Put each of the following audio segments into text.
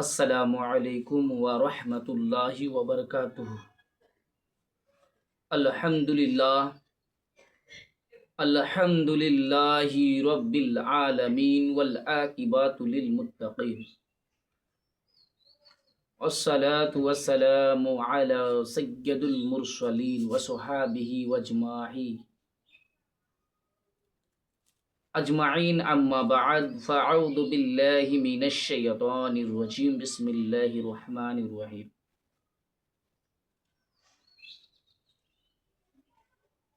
السلام عليكم ورحمة الله وبركاته. الحمد لله. الحمد لله رب العالمين والعاقبة للمتقين. والصلاة والسلام على سيد المرسلين وصحابه وجماعين أجمعين أما بعد فأعوذ بالله من الشيطان الرجيم. بسم الله الرحمن الرحيم.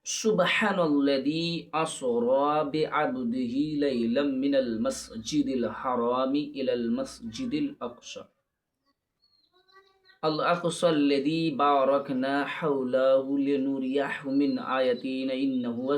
سبحان الذي أسرى بعبده ليلا من المسجد الحرام إلى المسجد الأقصى. الأقصى الذي باركنا حوله لنريه من آياتنا إنه هو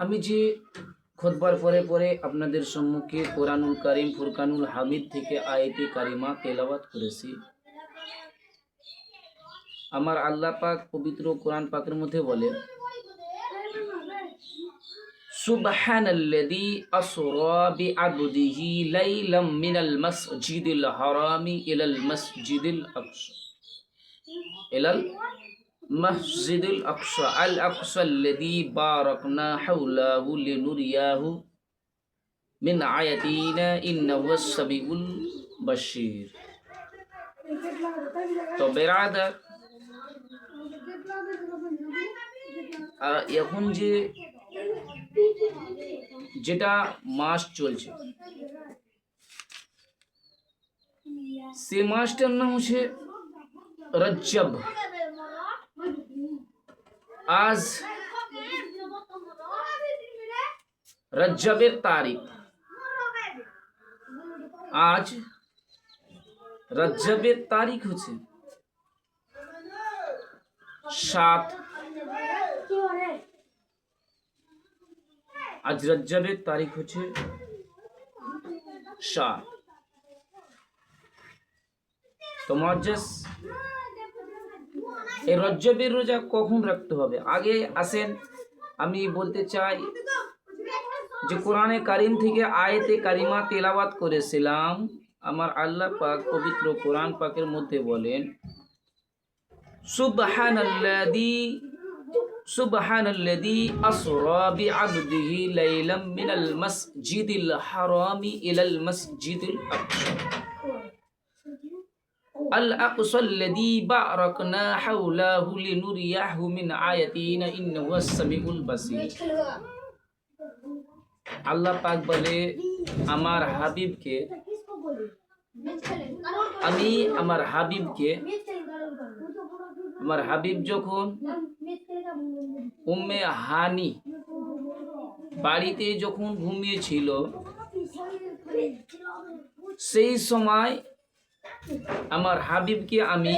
আমি যে খোদবার পরে পরে আপনাদের সম্মুখে কোরআনুল কারিম ফুরকানুল হামিদ থেকে আয়াতে কারিমা তেলাওয়াত করেছি আমার আল্লাহ পাক পবিত্র কোরআন পাকের মধ্যে বলে সুবহানাল্লাযী আসরা বিআবদিহি লাইলাম মিনাল মাসজিদিল হারামি ইলাল মাসজিদিল আকসা ইলাল مسجد মসজিদুল আকসা আল আকসাল্লাযী বারাকনা হাওলাহু লিনুরিয়াহু মিন আয়াতিনা ইন্নাহু আস-সামিউল বাশীর তো বেরাদার এখন যে যেটা মাস চলছে সে মাসটার নাম হচ্ছে রজ্জব আজ রজ্জবের তারিখ। আজ রজ্জবের তারিখ হচ্ছে সাত। আজ রজ্জবের তারিখ হচ্ছে সাত। তো মজ্জাস এই রজ্জবের রোজা কখন রাখতে হবে? আগে আসেন, আমি বলতে চাই যে কোরআনে কারিম থেকে আয়েতে কারিমা তেলাওয়াত করেছিলাম। আমার আল্লাহ পাক পবিত্র কোরআন পাকের মধ্যে বলেন, সুবহানাল্লাযী সুবহানাল্লাযী আসরা বিআবদিহি লাইলাম মিনাল মাসজিদিল হারামি ইলাল মাসজিদিল আকসা। আল আকসাল্লাযী বারাকনা হাওলাহু লিনুরিয়াহু মিন আয়াতিনা, ইন্নাহু আস-সামিউল বাসীর। আল্লাহ পাক বলে, আমার হাবিবকে, আমি আমার হাবিবকে, আমার হাবিব যখন উম্মে হানি বাড়িতে যখন ঘুমিয়েছিল, সেই সময় আমার হাবিবকে আমি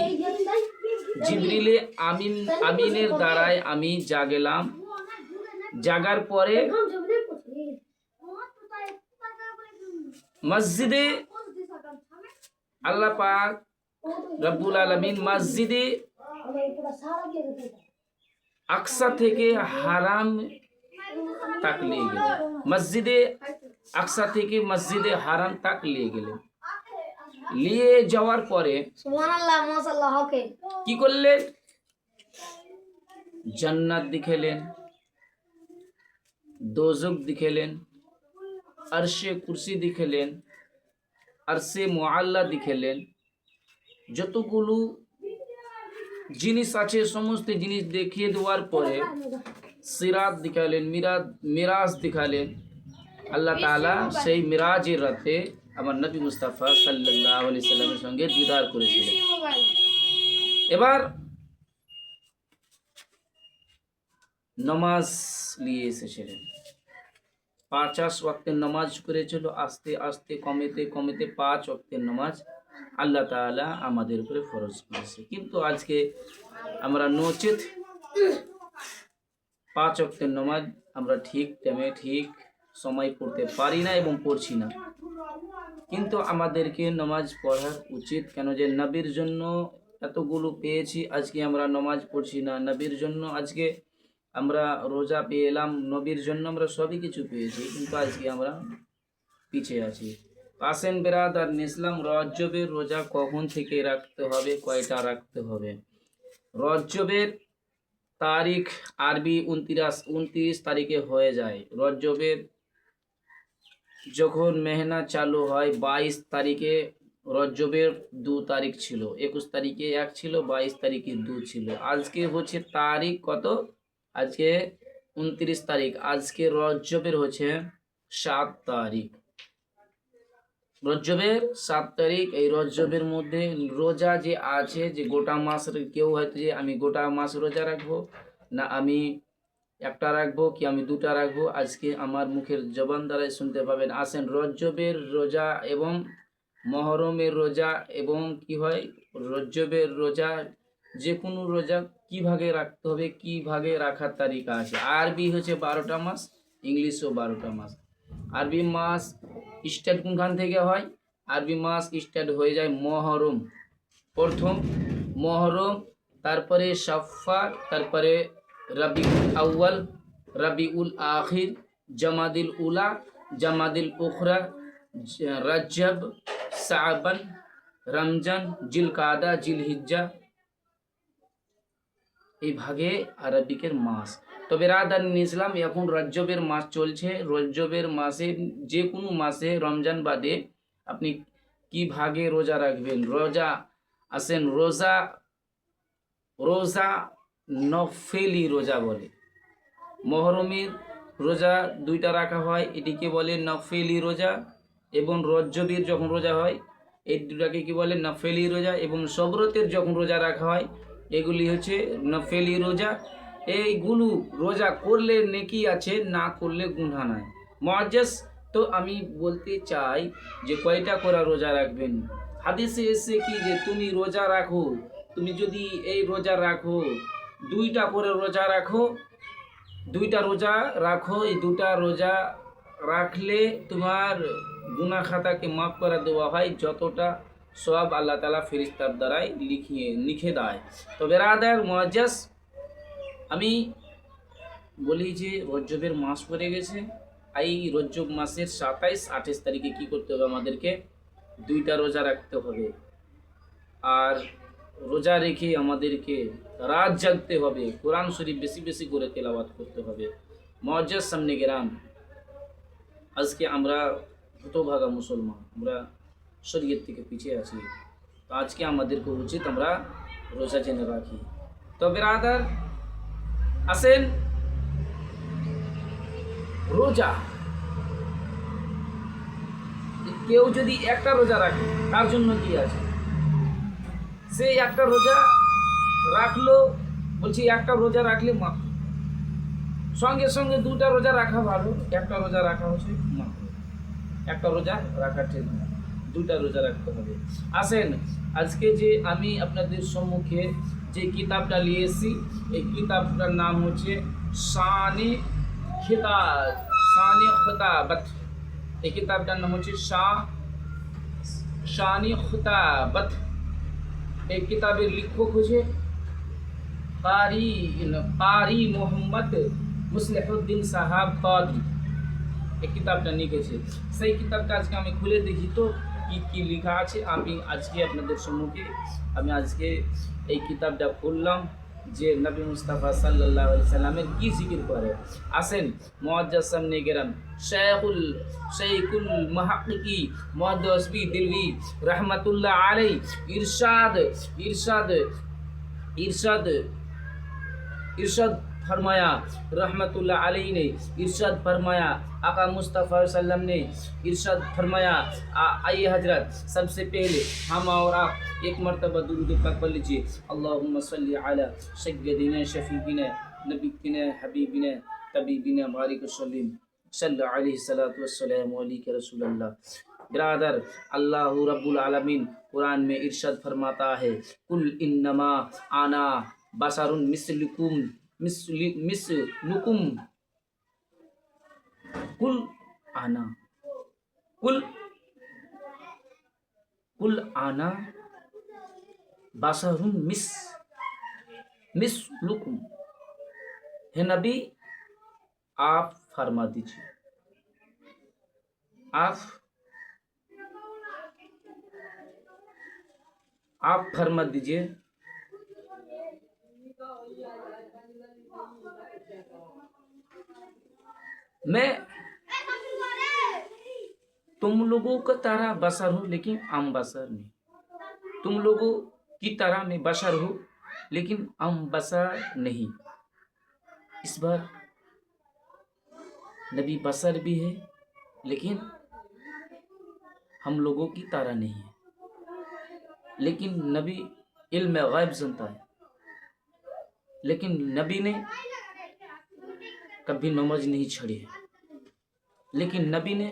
জিবরিলে আমিন আমিনের দ্বারায় আমি জাগেলাম। জাগার পরে মসজিদে আল্লাহ পাক রব্বুল আলমিন মসজিদে আকসা থেকে হারাম তাক নিয়ে গেলেন। মসজিদে আকসা থেকে মসজিদে হারাম তাক নিয়ে গেলেন। নিয়ে যাওয়ার পরে কি করলেন জান্নাত দিখেলেন দোজক দিখেলেন আরশে কুরসি দিখেলেন আরশে মোয়াল্লা দিখেলেন। যতগুলো জিনিস আছে সমস্ত জিনিস দেখিয়ে দেওয়ার পরে সিরাত দিখালেন মিরাজ মিরাজ দিখালেন। আল্লাহ তাআলা সেই মিরাজের রাতে আমার নবী মুস্তাফা সাল্লাল্লাহু আলাইহি সাল্লামের সঙ্গে দিদার করেছিলেন। এবার নমাজ নিয়ে এসেছিলেন। পাঁচাশ ওয়াক্তের নামাজ করেছিল আস্তে আস্তে কমেতে কমেতে পাঁচ ওয়াক্তের নামাজ আল্লাহ তাআলা আমাদের উপরে ফরজ করেছে। কিন্তু আজকে আমরা নচেত পাঁচ অক্টের নমাজ আমরা ঠিক টাইমে ঠিক সময় পড়তে পারি না এবং পড়ছি না। কিন্তু আমাদেরকে নামাজ পড়া উচিত কেন যে নবীর জন্য এতগুলো পেয়েছি, আজকে আমরা নামাজ পড়ছি না। নবীর জন্য আজকে আমরা রোজা পেয়ে এলাম নবীর জন্য আমরা সবই কিছু পেয়েছি, কিন্তু আজকে আমরা পিছিয়ে আছি। আসেন বেরাদার ইসলাম রজ্জবের রোজা কখন থেকে রাখতে হবে, কয়টা রাখতে হবে? রজ্জবের তারিখ আরবি উনত্রিশ উনত্রিশ তারিখে হয়ে যায়। রজ্জবের যখন মেহনা চালু হয়, বাইশ তারিখে রজ্জবের দু তারিখ ছিল। একুশ তারিখে এক ছিল, বাইশ তারিখে দু ছিল। আজকে হচ্ছে তারিখ কত? আজকে উনত্রিশ তারিখ। আজকে রজ্জবের হচ্ছে সাত তারিখ। রজ্জবের সাত তারিখ, এই রজ্জবের মধ্যে রোজা যে আছে, যে গোটা মাস কেউ হয়তো যে আমি গোটা মাস রোজা রাখব, না আমি একটা রাখব কি আমি দুটা রাখব? আজকে আমার মুখের জবান দ্বারাই শুনতে পাবেন। আসেন রজ্জবের রোজা এবং মহরমের রোজা এবং কি হয়? রজ্জবের রোজা যে কোনো রোজা কি ভাগে রাখতে হবে কি ভাগে রাখার তালিকা আছে? আরবি হচ্ছে বারোটা মাস, ইংলিশও বারোটা মাস। আরবি মাস স্টার্ট কোনখান থেকে হয়? আরবি মাস স্টার্ট হয়ে যায় মহরম। প্রথম মহরম, তারপরে সাফা তারপরে রবিউল আউ্য়াল রবিউল আখির জামাদিল উলা জামাদিল উখরা জ- রজব সাবান রমজান জিল কাদা জিল হিজ্জা এই ভাগে আরবিকের মাস তবে রাদান ইসলাম এখন রজ্জবের মাস চলছে রজ্জবের মাসে যে কোনো মাসে রমজান বাদে আপনি কি ভাগে রোজা রাখবেন রোজা আসেন রোজা রোজা নফেলি রোজা বলে। মহরমের রোজা দুইটা রাখা হয়, এটিকে বলে নফেলি রোজা এবং রজ্জবীর যখন রোজা হয়, এই দুটাকে কি বলে? নফেলি রোজা এবং সবরতের যখন রোজা রাখা হয়, এগুলি হচ্ছে নফেলি রোজা। এইগুলো রোজা করলে নেকি আছে, না করলে গুনহা নাই। মহাজ্জাস তো আমি বলতে চাই যে কয়টা করা রোজা রাখবেন? হাদিসে এসে কি যে, তুমি রোজা রাখো, তুমি যদি এই রোজা রাখো দুইটা করে রোজা রাখো, দুইটা রোজা রাখো, এই দুটা রোজা রাখলে তোমার গুনা খাতাকে মাফ করে দেওয়া হয়, যতটা সব আল্লাহ তালা ফেরিস্তার দ্বারাই লিখিয়ে, লিখে দেয়। তো বেরাদার মহাজাস আমি বলি যে রজ্জবের মাস পড়ে গেছে, এই রজ্জব মাসের সাতাইশ আঠাশ তারিখে কি করতে হবে আমাদেরকে? দুইটা রোজা রাখতে হবে। আর রোজা রেখে আমাদেরকে রাত জাগতে হবে, কোরআন শরীফ বেশি বেশি করে তেলাওয়াত করতে হবে। মজ্জাজ সামনে গেরাম আজকে আমরা হতভাগা মুসলমান, আমরা শরীয়ত থেকে পিছিয়ে আছি। তো আজকে আমাদেরকে উচিত আমরা রোজা জেনে রাখি। তো বেরাদার, আসেন। রোজা। কেউ যদি একটা রোজা রাখে, তার জন্য কি আছে? সে একটা রোজা রাখল, বলছি, একটা রোজা রাখলে মা। সঙ্গে সঙ্গে দুটা রোজা রাখা ভালো, একটা রোজা রাখা হচ্ছে মা। একটা রোজা রাখা ঠিক না, দুটা রোজা রাখতে হবে। আসেন, আজকে যে আমি আপনাদের সম্মুখে যে কিতাবটা নিয়ে এসেছি এই কিতাবটার নাম হচ্ছে শানে খিতাব, শানে খিতাবত। এই কিতাবটার নাম হচ্ছে শাহ, শানি খিতাবত। এই কিতাবের লিখক হচ্ছে কারি কারি মোহাম্মদ মুসলেহদ্দিন সাহাব কাদি এই কিতাবটা লিখেছে সেই কিতাবটা আজকে আমি খুলে দেখি তো কী কী লেখা আছে আমি আজকে আপনাদের সম্মুখে আমি আজকে এই কিতাবটা খুললাম যে নবী মুস্তাফা সাল্লাহ সাল্লামের কি জিকির করে? আসেন মোয়াজ্জাজ সামনে গেরাম শেখুল শেখুল মাহাকি মহাদসবি দিলবি রহমতুল্লাহ আলাই ইরশাদ ইরশাদ ইরশাদ فرمایا رحمت اللہ علیہ نے ارشاد فرمایا، آقا مصطفیٰ علیہ وسلم نے ارشاد فرمایا آئیے حضرت، سب سے پہلے ہم اور آپ ایک مرتبہ درود پاک پڑھ لیجیے اللہم صلی علی سیدنا شفیقین نبیقین حبیبین طبیبنا بارک وسلم صلی علیہ صلاۃ وسلم علیہ رسول اللہ برادر، اللہ رب العالمین قرآن میں ارشاد فرماتا ہے کل انما آنا بشار مثلکم مس نکم کل آنا کل کل آنا باسر مس مس لکم ہے نبی آپ فرما دیجیے آپ آپ فرما دیجیے میں تم لوگوں کا طرح بسر ہوں، لیکن ام بسر نہیں۔ تم لوگوں کی طرح میں بشر ہوں، لیکن ام بسر نہیں۔ اس بار نبی بسر بھی ہے لیکن ہم لوگوں کی طرح نہیں ہے لیکن نبی علم غائب سنتا ہے۔ لیکن نبی نے کبھی نماز نہیں چھڑی ہے۔ लेकिन नबी ने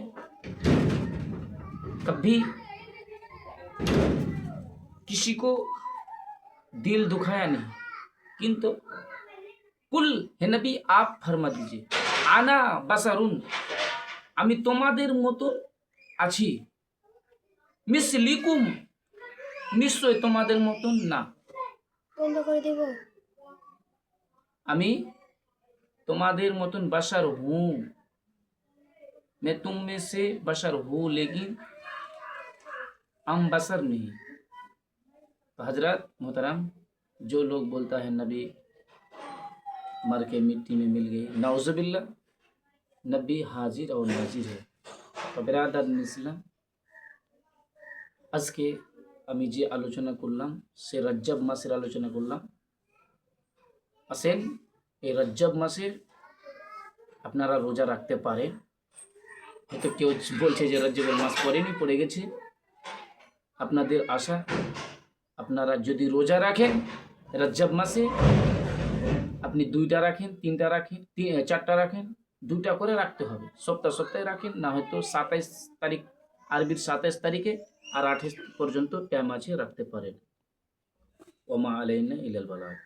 कभी किसी को दिल दुखाया नहीं किंतु কুল হে নবী আপ ফরমা দিজিয়ে আনা বাসারুন আমি তোমাদের মতো আছি মিস লিকুম নিশ্চয় তোমাদের মতন না বন্ধ করে দেব আমি তোমাদের মতন बशर میں تم میں سے بشر ہوں، لیکن ام بسر نہیں۔ تو حضرت محترم، جو لوگ بولتا ہے نبی مر کے مٹی میں مل گئی نعوذ باللہ، نبی حاضر اور ناظر ہے۔ تو برادر مسلم আজকে আমি اللہ سے رجب مصر রজ্জাব মাসের আলোচনা করলাম আসেন এই রজ্জাব মাসের আপনারা রোজা রাখতে পারেন হয়তো কেউ বলছে যে রজ্জাবের মাস পড়েনি, পড়ে গেছে। আপনাদের আশা, আপনারা যদি রোজা রাখেন রজ্জাব মাসে আপনি দুইটা রাখেন, তিনটা রাখেন চারটা রাখেন, দুইটা করে রাখতে হবে। সপ্তাহ সপ্তাহে রাখেন, না হয়তো সাতাইশ তারিখ, আরবির সাতাইশ তারিখে আর আঠাশ পর্যন্ত টাইম আছে, রাখতে পারেন। ওমা আলাইনা ইলাল বালাগ।